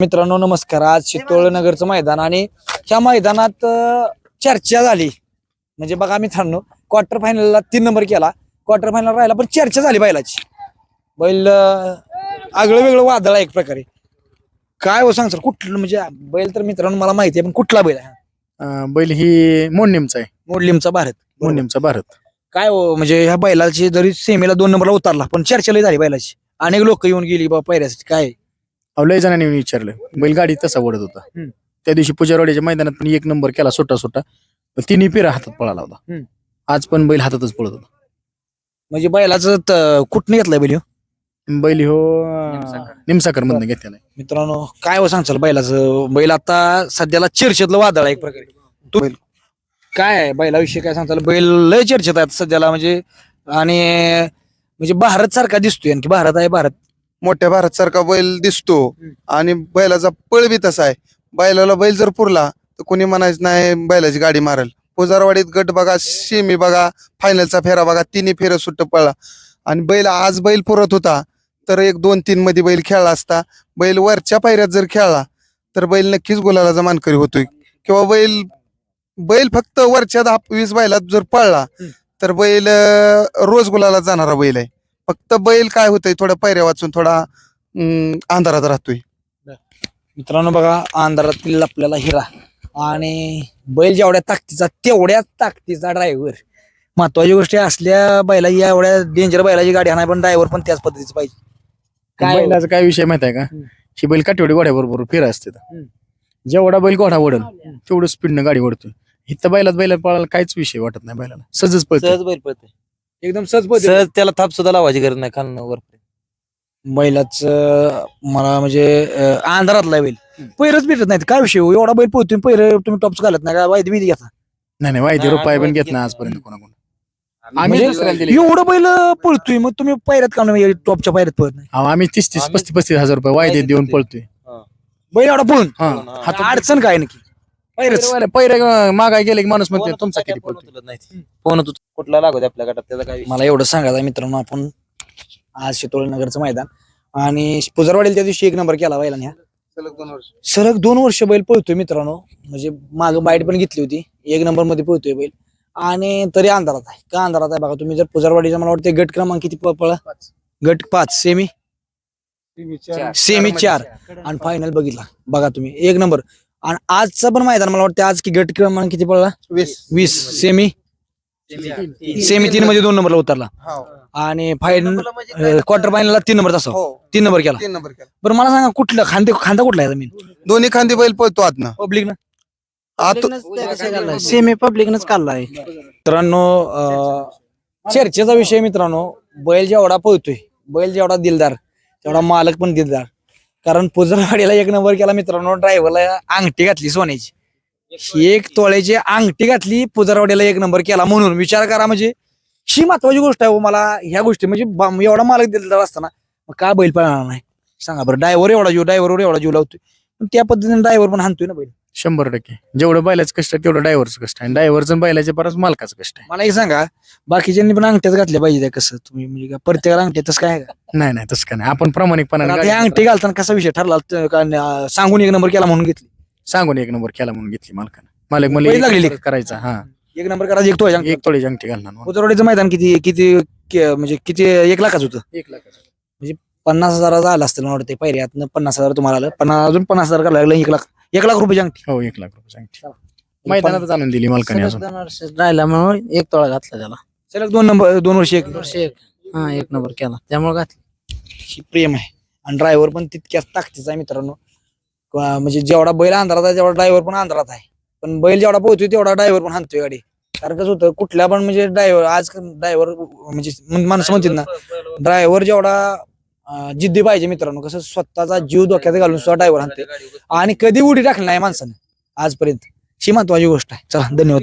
मित्रांनो नमस्कार. आज चित्तोळ नगरचं मैदान आणि ह्या मैदानात चर्चा झाली. म्हणजे बघा मित्रांनो क्वार्टर फायनलला तीन नंबर केला. क्वार्टर फायनल राहिला पण चर्चा झाली बैलाची. बैल आगळं वेगळं वादळ एक प्रकारे. काय हो सांग सर कुठलं म्हणजे बैल तर मित्रांनो मला माहिती आहे पण कुठला बैल आहे हा? बैल ही मोडनिमचा आहे. मोडलिमचा भारत. मोडनिमचा भारत. काय हो म्हणजे ह्या बैलाची जरी सेमीला दोन नंबरला उतरला पण चर्चा झाली बैलाची. अनेक लोक येऊन गेली बा पहिल्यासाठी काय? अहो, लय जणांनी येऊन विचारलं. बैल गाडी तसा ओढत होता. हम्म. त्या दिवशी पुजारवाडीच्या मैदानात पण एक नंबर केला सुट्टा सुट्टा पण तिन्ही पिरा हातात पळाला होता. हम्म. आज पण बैल हातातच पळत होता. म्हणजे बैलाचं कुठनं घेतलंय बैल ह्यो? बैल हो निमसाकर. मधनं घेतलेला आहे. मित्रांनो काय हो सांगचाल बैलाचं? बैल आता सध्याला चर्चेतलं वादळ आहे एक प्रकारे. तू बैल काय आहे? बैलाविषयी काय सांगताल? बैल लय चर्चेत आहेत सध्याला म्हणजे आणि म्हणजे भारत सारखा दिसतोय आणखी भारत आहे भारत. मोठ्या भारत सारखा बैल दिसतो. आणि बैलाचा पळ बी तसा आहे. बैलाला बैल जर पुरला तर कोणी म्हणायचं नाही बैलाची गाडी मारेल. पुजारवाडीत गट बघा शेमी बघा फायनलचा फेरा बघा तिन्ही फेर सुट्ट पळला. आणि बैल आज बैल पुरत होता तर एक दोन तीन मध्ये बैल खेळला असता. बैल वरच्या पायऱ्यात जर खेळला तर बैल नक्कीच गुलाला मानकरी होतोय. किंवा बैल बैल फक्त वरच्या दहा वीस बैलात जर पळला. तर बैल रोज गुलाला जाणारा बैल आहे. फक्त बैल काय होतंय थोडा पायऱ्या वाचून थोडा अं, अंधारात राहतोय. मित्रांनो बघा अंधारातील आपल्याला हिरा आणि बैल जेवढ्या ताकदीचा तेवढ्याच ताकदीचा ड्रायव्हर महत्वाची गोष्टी असल्या बैला एवढ्या डेंजर बैलाची गाडी हाणाय पण ड्रायव्हर पण त्याच पद्धतीचं पाहिजे. काय हो? बैलाचा काय विषय माहीत आहे का? हम्म. ही बैल काठेवडी घोड्याबरोबर फिरा असते. हम्म. जेवढा बैल घोडा ओढल तेवढं स्पीडनं गाडी ओढतोय. इथं बैलात बैला पळायला काहीच विषय वाटत नाही बैलाला. सहजच पळतो सहज बैल पळते एकदम सहज सहज त्याला थाप सुद्धा लावायची गरज नाही खालनं वर बैलाच मला म्हणजे अं, अंधारातला बैल. पैरच भेटत नाहीत. काय विषय हो? एवढा बैल पोहतोय पैर तुम्ही टॉप्स घालत नाही का? वायदी बिदी घेता. नाही नाही वायदे नाही, रुपये पण आम्ही घेत नाही नाही. आजपर्यंत कोणाकडून. म्हणजे आम्ही दुसऱ्याला दिले. एवढं बैल पळतोय मग तुम्ही पैऱ्यात का नाही टॉपच्या पैऱ्यात पळत नाही? अहो, आम्ही तीस तीस आम्ही- पस्तीस पस्तीस हजार रुपये वायदे वायदे देऊन. पळतोय. बैल एवढा पळून? पळून, हा. हातात अडचण काय नक्की? पैरे मागाय गेले की माणूस म्हणते तुमचा किती पळतोय फोन तू कुठला लागू दे आपल्या गटात त्याचा काय मला एवढं सांगायचं मित्रांनो आपण आज शितोळ नगरचं मैदान आणि पुजरवाडीला त्या दिवशी एक नंबर केला बैलाने ह्या सलग दोन वर्ष. सलग दोन वर्ष बैल पळतोय मित्रांनो. म्हणजे माग बाईट पण घेतली होती. एक नंबरमध्ये पळतोय बैल. आणि तरी अंधारात आहे. का अंधारात आहे? बघा तुम्ही जर पुजरवाडीचा मला वाटतं गट क्रमांक किती प- पळा? गट पाच. सेमी? सेमी चार. आणि फायनल बघितला. बघा तुम्ही. एक नंबर. आणि आजचं पण मैदान मला वाटतं आज की गट क्रमांक किती पडला? वीस. वीस. सेमी? सेमी तीन. मध्ये दोन नंबरला उतरला. हो. आणि फायनल क्वार्टर फायनलला तीन नंबर तसा हो. तीन नंबर केला. तीन नंबर केला. बरं मला सांगा कुठलं खांदे खांदा कुठला आहे मी दोन्ही खांदी बैल पळतो आतनं. पब्लिक ना? आत सेमी पब्लिकनच काढलाय मित्रांनो अं, चर्चेचा विषय मित्रांनो. बैल जेवढा पळतोय बैल जेवढा दिलदार तेवढा मालक पण दिलदार. कारण पुजरवाडीला एक नंबर केला मित्रांनो ड्रायव्हरला अंगठी घातली सोन्याची. एक तोळ्याची अंगठी घातली पुजरवाडीला एक नंबर केला म्हणून. विचार करा म्हणजे ही महत्वाची गोष्ट आहे हो, मला ह्या गोष्टी म्हणजे एवढा मालक दिलेला असताना मग का बैल पळणार नाही? सांगा बरं ड्रायव्हर एवढा जीव ड्रायव्हरवर एवढा जीव लावतोय. पण त्या पद्धतीने ड्रायव्हर पण हाणतोय ना बैल. शंभर टक्के. जेवढं बैलाचं कष्ट आहे तेवढं ड्रायव्हरचं कष्ट आहे. आणि ड्रायव्हरचं बैलाच्या परत मालकाचं कष्ट आहे. मला एक सांगा बाकीच्यांनी पण अंगठ्याच घातल्या पाहिजे त्या कसं? तुम्ही म्हणजे का प्रत्येकाला अंगठ्या तसं काय आहे का? नाही नाही तसं काय नाही. आपण प्रामाणिकपणाने आता हे गाडी अंगठी घालताना कसा विषय ठरला? त- का न- सांगून एक नंबर केला म्हणून घेतली. सांगून एक नंबर केला म्हणून घेतली मालकानं. मालक. एक करायचा हा. एक नंबर करायचा एक तो एक तोळी अंगठी घालणार म्हणून. उतरवाडीचं मैदान किती किती के- म्हणजे किती एक लाखाच होतं? एक लाख पन्नास हजाराचं आलं असतं मला वाटतं पहिल्यातनं पन्नास हजार तुम्हाला आलं. पन्नास अजून पन्नास हजार करायला लागलं एक लाख. एक लाख रुपये अंगठी हो एक लाख रुपये अंगठी मैदानातच आणून दिली मालकाने अजून. दोन वर्ष राहिला म्हणून एक तोळा घातला त्याला. सलग दोन नंबर दोन वर्ष एक. वर्ष एक. हा एक नंबर केला. त्यामुळे घातला. ही प्रेम आहे. आणि ड्रायव्हर पण तितक्याच ताकदीचा आहे मित्रांनो. का- म्हणजे जेवढा बैल अंधारात आहे तेवढा ड्रायव्हर पण अंधारात आहे. पण बैल जेवढा पोहतोय तेवढा ड्रायव्हर पण हाणतोय गाडी. कारण कसं होतं. कुठल्या पण म्हणजे ड्रायव्हर आज ड्रायव्हर म्हणजे माणसं म्हणतात ना ड्रायव्हर जेवढा जिद्दी पाहिजे मित्रांनो. कसं स्वतःचा जीव धोक्यात घालून सुद्धा ड्रायव्हर आणते आणि कधी उडी टाकली नाही माणसाने. आजपर्यंत. ही महत्वाची गोष्ट आहे. चला धन्यवाद.